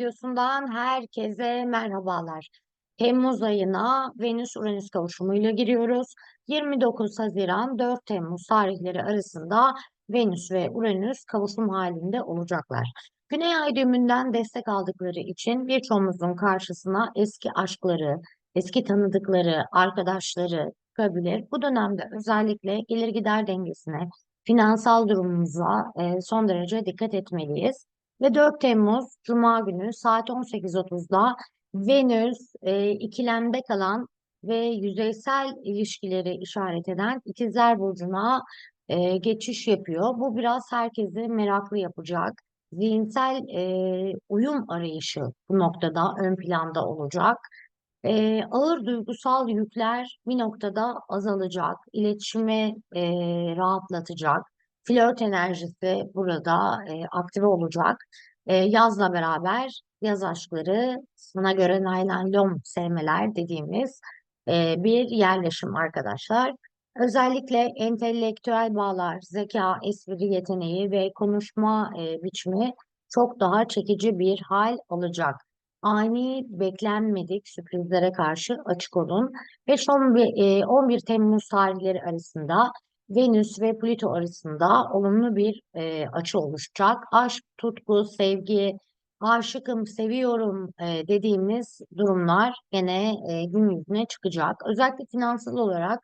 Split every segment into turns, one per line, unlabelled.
Videosundan herkese merhabalar. Temmuz ayına Venüs-Uranüs kavuşumuyla giriyoruz. 29 Haziran 4 Temmuz tarihleri arasında Venüs ve Uranüs kavuşum halinde olacaklar. Güney ay düğümünden destek aldıkları için birçoğumuzun karşısına eski aşkları, eski tanıdıkları, arkadaşları çıkabilir. Bu dönemde özellikle gelir gider dengesine, finansal durumumuza e, son derece dikkat etmeliyiz. Ve 4 Temmuz Cuma günü saat 18.30'da Venüs e, ikilemde kalan ve yüzeysel ilişkileri işaret eden İkizler Burcu'na e, geçiş yapıyor. Bu biraz herkesi meraklı yapacak. Zihinsel e, uyum arayışı bu noktada ön planda olacak. E, ağır duygusal yükler bir noktada azalacak. İletişimi e, rahatlatacak. Flört enerjisi burada e, aktive olacak. E, yazla beraber yaz aşkları, sana göre naylon sevmeler dediğimiz e, bir yerleşim arkadaşlar. Özellikle entelektüel bağlar, zeka, espri yeteneği ve konuşma e, biçimi çok daha çekici bir hal alacak. Ani, beklenmedik sürprizlere karşı açık olun. Ve son bir, e, 11 Temmuz tarihleri arasında Venüs ve Plüto arasında olumlu bir e, açı oluşacak. Aşk, tutku, sevgi, aşıkım, seviyorum e, dediğimiz durumlar gene e, gün yüzüne çıkacak. Özellikle finansal olarak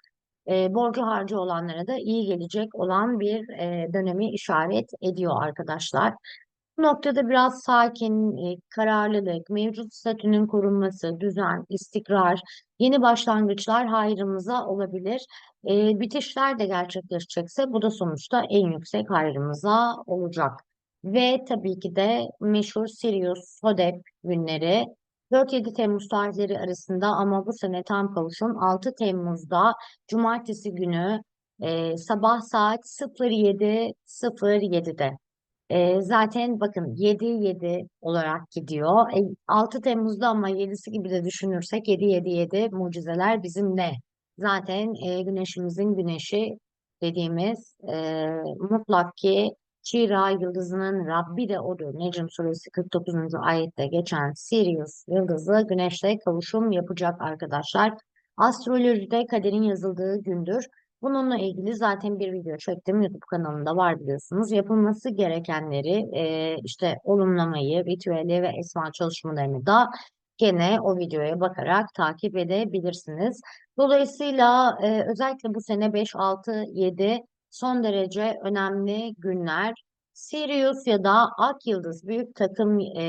e, borcu harcı olanlara da iyi gelecek olan bir e, dönemi işaret ediyor arkadaşlar. Noktada biraz sakin, e, kararlılık, mevcut statünün korunması, düzen, istikrar, yeni başlangıçlar hayrımıza olabilir. E, bitişler de gerçekleşecekse bu da sonuçta en yüksek hayrımıza olacak. Ve tabii ki de meşhur Sirius Hodep günleri 4-7 Temmuz tarihleri arasında ama bu sene tam kavuşum 6 Temmuz'da Cumartesi günü e, sabah saat 07.07'de. E, zaten bakın 7-7 olarak gidiyor. E, 6 Temmuz'da ama 7'si gibi de düşünürsek 7-7-7 mucizeler bizimle. Zaten e, güneşimizin güneşi dediğimiz e, mutlak ki Şira yıldızının Rabbi de odur. Necm suresi 49. ayette geçen Sirius yıldızı güneşle kavuşum yapacak arkadaşlar. Astrolojide kaderin yazıldığı gündür. Bununla ilgili zaten bir video çektim. YouTube kanalımda var biliyorsunuz. Yapılması gerekenleri e, işte olumlamayı, ritüeli ve esma çalışmalarını da gene o videoya bakarak takip edebilirsiniz. Dolayısıyla e, özellikle bu sene 5, 6, 7 son derece önemli günler. Sirius ya da Ak Yıldız büyük takım e,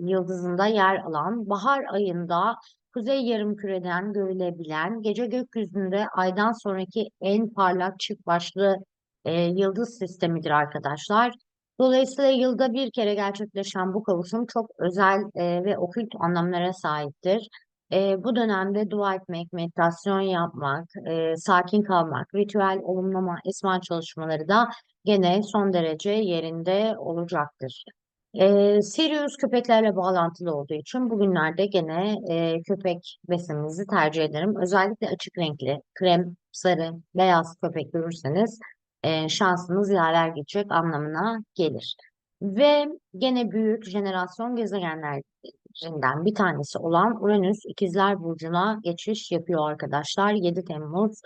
yıldızında yer alan bahar ayında kuzey yarımküreden görülebilen gece gökyüzünde aydan sonraki en parlak çift başlı e, yıldız sistemidir arkadaşlar. Dolayısıyla yılda bir kere gerçekleşen bu kavuşum çok özel e, ve okült anlamlara sahiptir. E, bu dönemde dua etmek, meditasyon yapmak, e, sakin kalmak, ritüel olumlama, esma çalışmaları da gene son derece yerinde olacaktır. E, Sirius köpeklerle bağlantılı olduğu için bugünlerde gene e, köpek besinimizi tercih ederim. Özellikle açık renkli, krem, sarı, beyaz köpek görürseniz e, şansınız yaver gidecek anlamına gelir. Ve gene büyük jenerasyon gezegenlerinden bir tanesi olan Uranüs İkizler Burcu'na geçiş yapıyor arkadaşlar. 7 Temmuz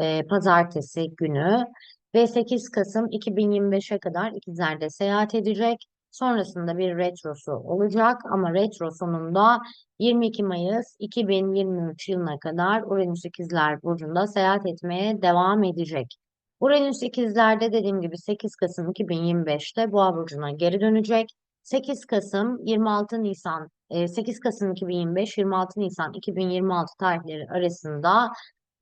e, Pazartesi günü ve 8 Kasım 2025'e kadar İkizler'de seyahat edecek. Sonrasında bir retrosu olacak ama retro sonunda 22 Mayıs 2023 yılına kadar Uranüs İkizler Burcu'nda seyahat etmeye devam edecek. Uranüs ikizlerde dediğim gibi 8 Kasım 2025'te Boğa burcuna geri dönecek. 8 Kasım 26 Nisan 8 Kasım 2025 26 Nisan 2026 tarihleri arasında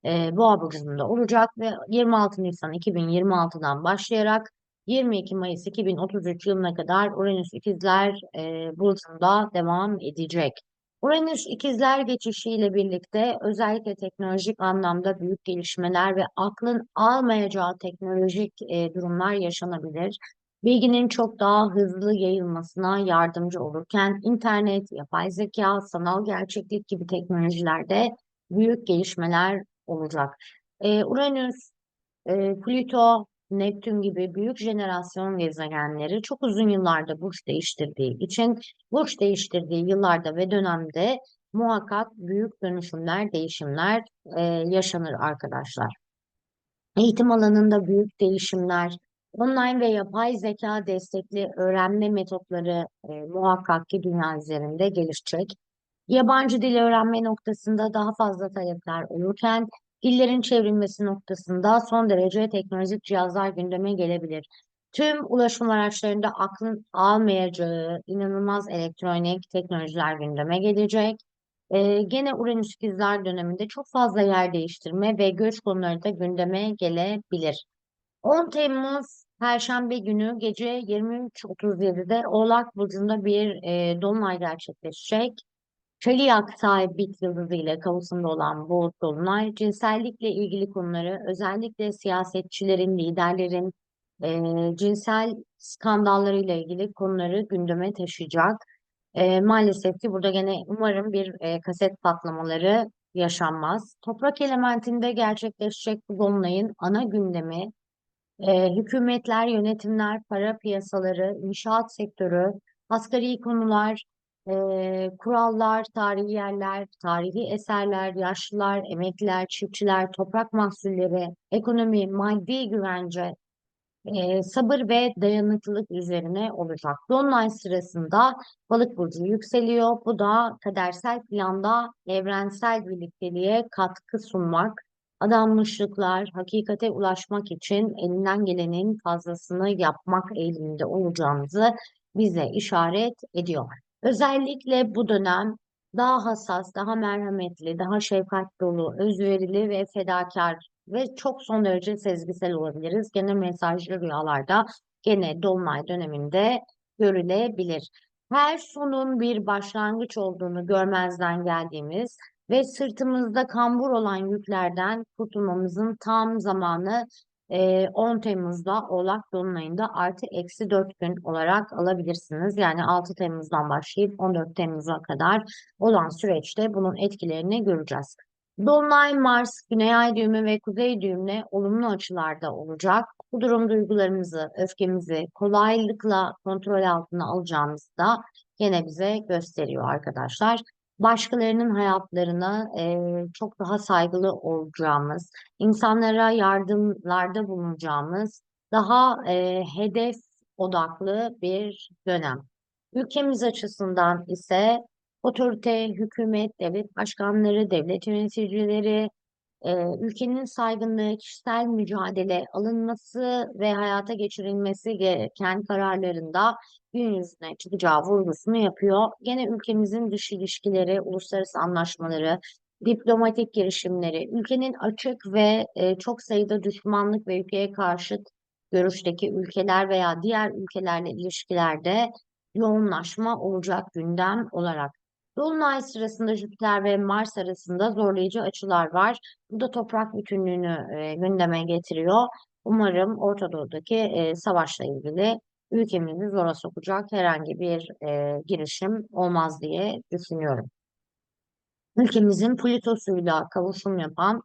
e, Boğa burcunda olacak ve 26 Nisan 2026'dan başlayarak 22 Mayıs 2033 yılına kadar Uranüs ikizler e, burcunda devam edecek. Uranüs ikizler geçişiyle birlikte özellikle teknolojik anlamda büyük gelişmeler ve aklın almayacağı teknolojik e, durumlar yaşanabilir. Bilginin çok daha hızlı yayılmasına yardımcı olurken internet, yapay zeka, sanal gerçeklik gibi teknolojilerde büyük gelişmeler olacak. E, Uranüs, e, Plüto Neptün gibi büyük jenerasyon gezegenleri çok uzun yıllarda burç değiştirdiği için burç değiştirdiği yıllarda ve dönemde muhakkak büyük dönüşümler, değişimler e, yaşanır arkadaşlar. Eğitim alanında büyük değişimler, online ve yapay zeka destekli öğrenme metotları e, muhakkak ki dünya üzerinde gelişecek. Yabancı dil öğrenme noktasında daha fazla talepler olurken dillerin çevrilmesi noktasında son derece teknolojik cihazlar gündeme gelebilir. Tüm ulaşım araçlarında aklın almayacağı inanılmaz elektronik teknolojiler gündeme gelecek. Ee, gene Uranüs ikizler döneminde çok fazla yer değiştirme ve göç konuları da gündeme gelebilir. 10 Temmuz Perşembe günü gece 23.37'de Oğlak Burcu'nda bir e, dolunay gerçekleşecek. Çeliyak sahibik yıldızı ile kavusunda olan bu dolunay cinsellikle ilgili konuları özellikle siyasetçilerin, liderlerin e, cinsel skandallarıyla ilgili konuları gündeme taşıyacak. E, maalesef ki burada gene umarım bir e, kaset patlamaları yaşanmaz. Toprak elementinde gerçekleşecek bu dolunayın ana gündemi e, hükümetler, yönetimler, para piyasaları, inşaat sektörü, asgari konular, kurallar, tarihi yerler, tarihi eserler, yaşlılar, emekliler, çiftçiler, toprak mahsulleri, ekonomi, maddi güvence, e, sabır ve dayanıklılık üzerine olacak. Dolunay sırasında balık burcu yükseliyor. Bu da kadersel planda evrensel birlikteliğe katkı sunmak, adanmışlıklar, hakikate ulaşmak için elinden gelenin fazlasını yapmak eğiliminde olacağımızı bize işaret ediyor. Özellikle bu dönem daha hassas, daha merhametli, daha şefkat dolu, özverili ve fedakar ve çok son derece sezgisel olabiliriz. Gene mesajlı rüyalarda gene dolunay döneminde görülebilir. Her sonun bir başlangıç olduğunu görmezden geldiğimiz ve sırtımızda kambur olan yüklerden kurtulmamızın tam zamanı 10 Temmuz'da Oğlak Dolunay'ında artı eksi 4 gün olarak alabilirsiniz. Yani 6 Temmuz'dan başlayıp 14 Temmuz'a kadar olan süreçte bunun etkilerini göreceğiz. Dolunay Mars, Güney Ay düğümü ve Kuzey düğümle olumlu açılarda olacak. Bu durum duygularımızı, öfkemizi kolaylıkla kontrol altına alacağımızı da gene bize gösteriyor arkadaşlar. Başkalarının hayatlarına e, çok daha saygılı olacağımız, insanlara yardımlarda bulunacağımız, daha e, hedef odaklı bir dönem. Ülkemiz açısından ise otorite, hükümet, devlet başkanları, devlet yöneticileri, e, ülkenin saygınlığı, kişisel mücadele alınması ve hayata geçirilmesi gereken kararlarında gün yüzüne çıkacağı vurgusunu yapıyor. Gene ülkemizin dış ilişkileri, uluslararası anlaşmaları, diplomatik girişimleri, ülkenin açık ve e, çok sayıda düşmanlık ve ülkeye karşıt görüşteki ülkeler veya diğer ülkelerle ilişkilerde yoğunlaşma olacak gündem olarak. Dolunay sırasında Jüpiter ve Mars arasında zorlayıcı açılar var. Bu da toprak bütünlüğünü e, gündeme getiriyor. Umarım Orta Doğu'daki e, savaşla ilgili ülkemizi zora sokacak herhangi bir e, girişim olmaz diye düşünüyorum. Ülkemizin Plütos'uyla kavuşum yapan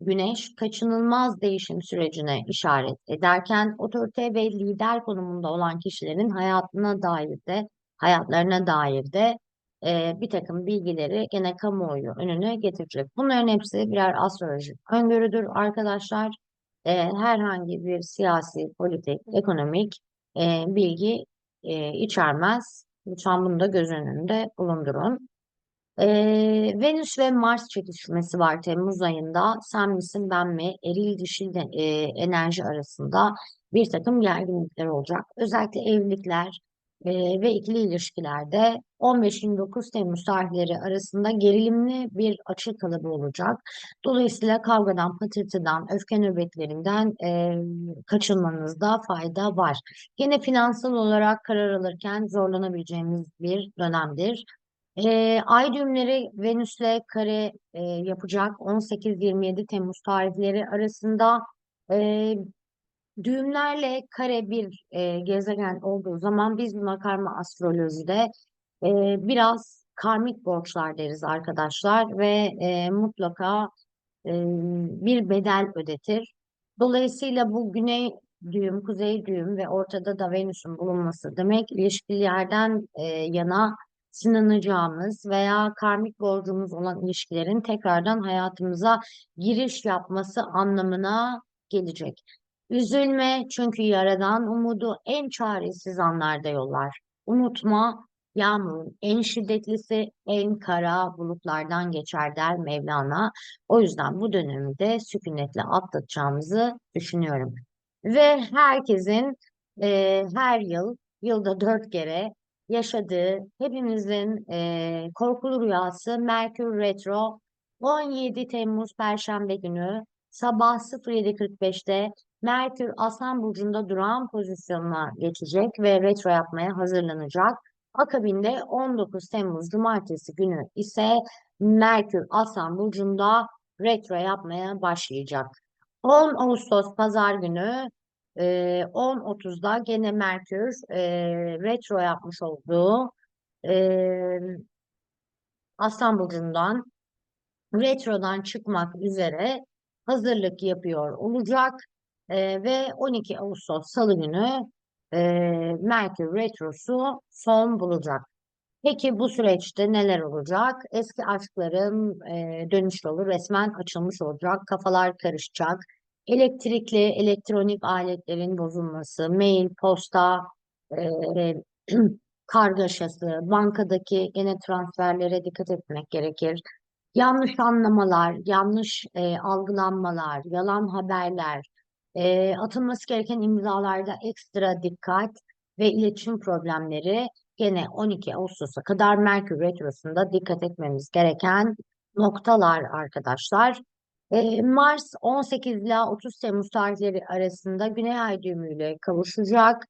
Güneş kaçınılmaz değişim sürecine işaret ederken otorite ve lider konumunda olan kişilerin hayatına dair de hayatlarına dair de e, bir takım bilgileri gene kamuoyu önüne getirecek. Bunların hepsi birer astrolojik öngörüdür arkadaşlar. E, herhangi bir siyasi, politik, ekonomik e, bilgi e, içermez. Lütfen bunu da göz önünde bulundurun. E, Venüs ve Mars çekişmesi var Temmuz ayında. Sen misin ben mi? Eril dişil e, enerji arasında bir takım gerginlikler olacak. Özellikle evlilikler, e, ve ikili ilişkilerde 15-29 Temmuz tarihleri arasında gerilimli bir açı kalıbı olacak. Dolayısıyla kavgadan, patırtıdan, öfke nöbetlerinden e, kaçınmanızda fayda var. Yine finansal olarak karar alırken zorlanabileceğimiz bir dönemdir. E, ay düğümleri Venüs'le kare e, yapacak 18-27 Temmuz tarihleri arasında e, düğümlerle kare bir e, gezegen olduğu zaman biz buna karma astrolojide e, biraz karmik borçlar deriz arkadaşlar ve e, mutlaka e, bir bedel ödetir. Dolayısıyla bu güney düğüm, kuzey düğüm ve ortada da Venüs'ün bulunması demek ilişkilerden e, yana sınanacağımız veya karmik borcumuz olan ilişkilerin tekrardan hayatımıza giriş yapması anlamına gelecek. Üzülme çünkü yaradan umudu en çaresiz anlarda yollar. Unutma yağmurun en şiddetlisi en kara bulutlardan geçer der Mevlana. O yüzden bu dönemi de sükunetle atlatacağımızı düşünüyorum. Ve herkesin e, her yıl, yılda dört kere yaşadığı, hepimizin e, korkulu rüyası Merkür Retro 17 Temmuz Perşembe günü sabah 07.45'te Merkür Aslan Burcu'nda duran pozisyonuna geçecek ve retro yapmaya hazırlanacak. Akabinde 19 Temmuz Cumartesi günü ise Merkür Aslan Burcu'nda retro yapmaya başlayacak. 10 Ağustos Pazar günü e, 10.30'da gene Merkür e, retro yapmış olduğu e, Aslan Burcu'ndan retrodan çıkmak üzere hazırlık yapıyor olacak. E, ve 12 Ağustos Salı günü e, Merkür Retrosu son bulacak. Peki bu süreçte neler olacak? Eski aşkların e, dönüş yolu resmen açılmış olacak, kafalar karışacak. Elektrikli, elektronik aletlerin bozulması, mail, posta, e, kargaşası, bankadaki gene transferlere dikkat etmek gerekir. Yanlış anlamalar, yanlış e, algılanmalar, yalan haberler, e, atılması gereken imzalarda ekstra dikkat ve iletişim problemleri gene 12 Ağustos'a kadar Merkür Retrosu'nda dikkat etmemiz gereken noktalar arkadaşlar. E, Mars 18 ile 30 Temmuz tarihleri arasında Güney Ay düğümüyle kavuşacak.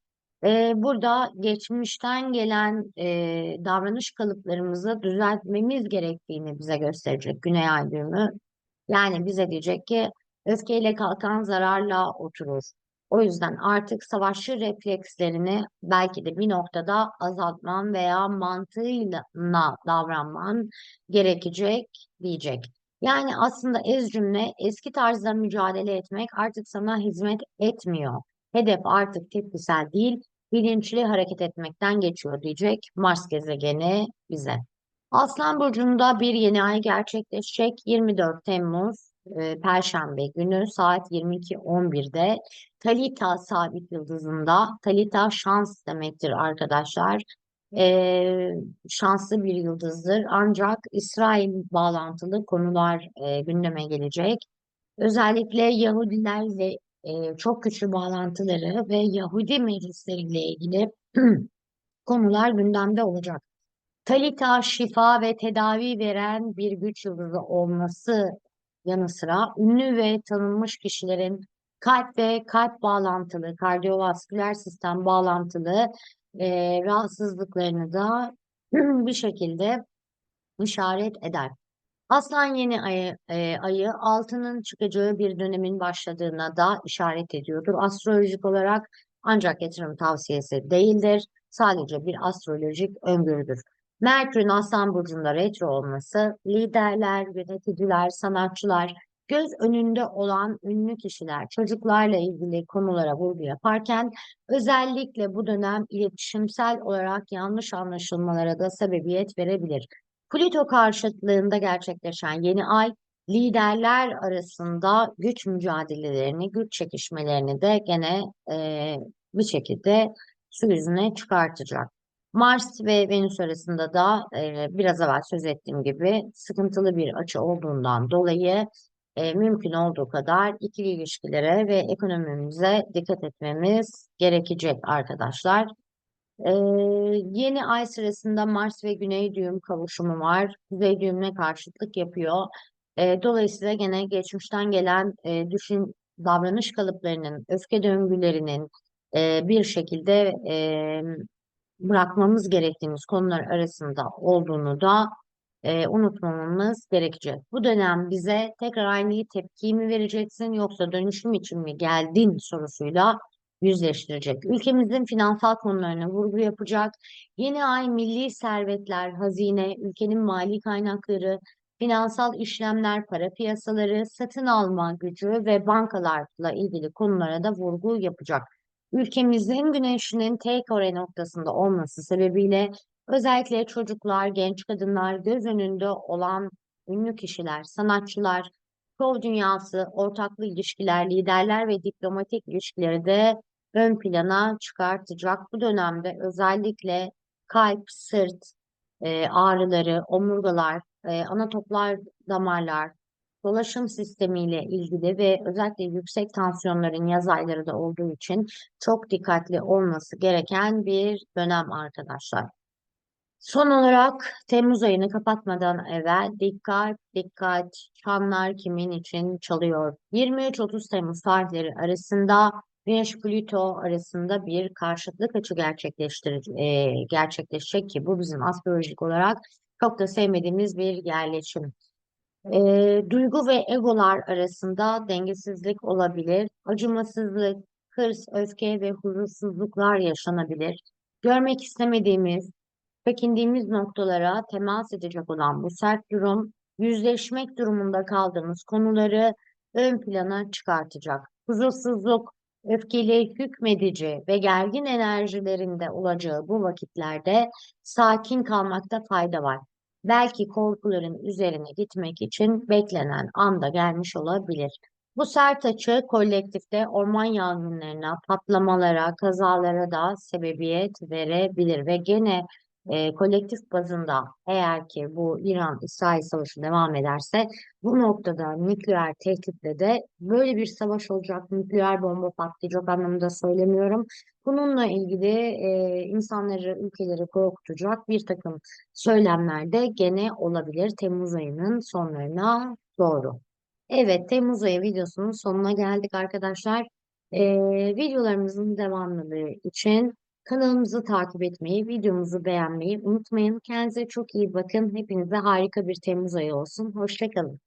E, burada geçmişten gelen e, davranış kalıplarımızı düzeltmemiz gerektiğini bize gösterecek Güney Ay düğümü. Yani bize diyecek ki öfkeyle kalkan zararla oturur. O yüzden artık savaşçı reflekslerini belki de bir noktada azaltman veya mantığıyla davranman gerekecek diyecek. Yani aslında ez cümle eski tarzda mücadele etmek artık sana hizmet etmiyor. Hedef artık tepkisel değil, bilinçli hareket etmekten geçiyor diyecek Mars gezegeni bize. Aslan Burcu'nda bir yeni ay gerçekleşecek 24 Temmuz e, Perşembe günü saat 22.11'de Talita sabit yıldızında. Talita şans demektir arkadaşlar. E, şanslı bir yıldızdır. Ancak İsrail bağlantılı konular e, gündeme gelecek. Özellikle Yahudilerle e, çok güçlü bağlantıları ve Yahudi meclisleriyle ilgili konular gündemde olacak. Talita şifa ve tedavi veren bir güç yıldızı olması yanı sıra ünlü ve tanınmış kişilerin kalp ve kalp bağlantılı, kardiyovasküler sistem bağlantılı e, rahatsızlıklarını da bir şekilde işaret eder. Aslan yeni ayı, e, ayı altının çıkacağı bir dönemin başladığına da işaret ediyordur. Astrolojik olarak ancak yatırım tavsiyesi değildir. Sadece bir astrolojik öngörüdür. Merkür'ün Aslan Burcu'nda retro olması, liderler, yöneticiler, sanatçılar, göz önünde olan ünlü kişiler çocuklarla ilgili konulara vurgu yaparken özellikle bu dönem iletişimsel olarak yanlış anlaşılmalara da sebebiyet verebilir. Plüto karşıtlığında gerçekleşen yeni ay liderler arasında güç mücadelelerini, güç çekişmelerini de gene e, bir şekilde su yüzüne çıkartacak. Mars ve Venüs arasında da e, biraz evvel söz ettiğim gibi sıkıntılı bir açı olduğundan dolayı e, mümkün olduğu kadar ikili ilişkilere ve ekonomimize dikkat etmemiz gerekecek arkadaşlar. E, yeni ay sırasında Mars ve Güney düğüm kavuşumu var. Kuzey düğümüne karşıtlık yapıyor. E, dolayısıyla gene geçmişten gelen e, düşün davranış kalıplarının, öfke döngülerinin e, bir şekilde e, bırakmamız gerektiğimiz konular arasında olduğunu da e, unutmamamız gerekecek. Bu dönem bize tekrar aynı tepkiyi mi vereceksin yoksa dönüşüm için mi geldin sorusuyla yüzleştirecek. Ülkemizin finansal konularına vurgu yapacak. Yeni ay milli servetler, hazine, ülkenin mali kaynakları, finansal işlemler, para piyasaları, satın alma gücü ve bankalarla ilgili konulara da vurgu yapacak. Ülkemizin güneşinin tek oraya noktasında olması sebebiyle özellikle çocuklar, genç kadınlar, göz önünde olan ünlü kişiler, sanatçılar, şov dünyası, ortaklı ilişkiler, liderler ve diplomatik ilişkileri de ön plana çıkartacak. Bu dönemde özellikle kalp, sırt e, ağrıları, omurgalar, e, ana toplar damarlar, dolaşım sistemiyle ilgili ve özellikle yüksek tansiyonların yaz ayları da olduğu için çok dikkatli olması gereken bir dönem arkadaşlar. Son olarak Temmuz ayını kapatmadan evvel dikkat dikkat çanlar kimin için çalıyor? 23-30 Temmuz tarihleri arasında Güneş Plüto arasında bir karşıtlık açı gerçekleştir e, gerçekleşecek ki bu bizim astrolojik olarak çok da sevmediğimiz bir yerleşim. E, duygu ve egolar arasında dengesizlik olabilir. Acımasızlık, hırs, öfke ve huzursuzluklar yaşanabilir. Görmek istemediğimiz, çekindiğimiz noktalara temas edecek olan bu sert durum, yüzleşmek durumunda kaldığımız konuları ön plana çıkartacak. Huzursuzluk, öfkeli, hükmedici ve gergin enerjilerinde olacağı bu vakitlerde sakin kalmakta fayda var. Belki korkuların üzerine gitmek için beklenen anda gelmiş olabilir. Bu sert açı kolektifte orman yangınlarına, patlamalara, kazalara da sebebiyet verebilir ve gene e, kolektif bazında eğer ki bu İran-İsrail savaşı devam ederse bu noktada nükleer tehditle de böyle bir savaş olacak, nükleer bomba patlayacak anlamında söylemiyorum. Bununla ilgili e, insanları, ülkeleri korkutacak bir takım söylemler de gene olabilir Temmuz ayının sonlarına doğru. Evet, Temmuz ayı videosunun sonuna geldik arkadaşlar. E, videolarımızın devamlılığı için Kanalımızı takip etmeyi, videomuzu beğenmeyi unutmayın. Kendinize çok iyi bakın. Hepinize harika bir Temmuz ayı olsun. Hoşçakalın.